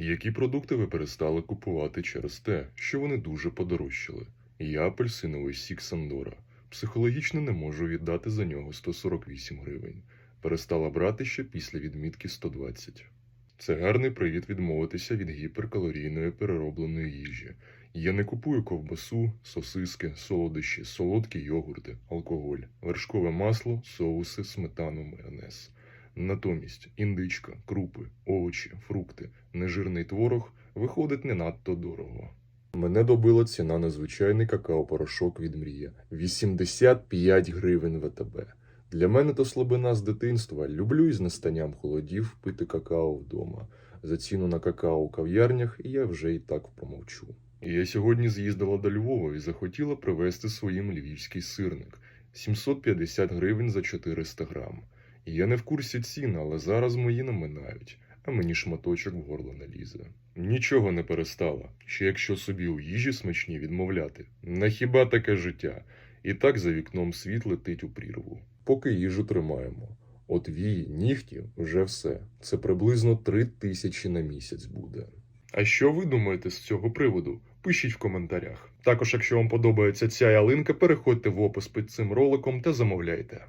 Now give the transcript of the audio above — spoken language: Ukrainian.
Які продукти ви перестали купувати через те, що вони дуже подорожчали? Я апельсиновий сік Сандора. Психологічно не можу віддати за нього 148 гривень. Перестала брати ще після відмітки 120. Це гарний привід відмовитися від гіперкалорійної переробленої їжі. Я не купую ковбасу, сосиски, солодощі, солодкі йогурти, алкоголь, вершкове масло, соуси, сметану, майонез. Натомість індичка, крупи, овочі, фрукти, нежирний творог виходить не надто дорого. Мене добила ціна на звичайний какао-порошок від мрія 85 гривень ВТБ. Для мене то слабина з дитинства. Люблю із настанням холодів пити какао вдома. За ціну на какао у кав'ярнях я вже і так промовчу. Я сьогодні з'їздила до Львова і захотіла привезти своїм львівський сирник 750 гривень за 400 грам. Я не в курсі цін, але зараз мої наминають, а мені шматочок в горло не лізе. Нічого не перестала, ще якщо собі у їжі смачні відмовляти. На хіба таке життя? І так за вікном світ летить у прірву. Поки їжу тримаємо. От вії, нігті вже все. Це приблизно три тисячі на місяць буде. А що ви думаєте з цього приводу? Пишіть в коментарях. Також, якщо вам подобається ця ялинка, переходьте в опис під цим роликом та замовляйте.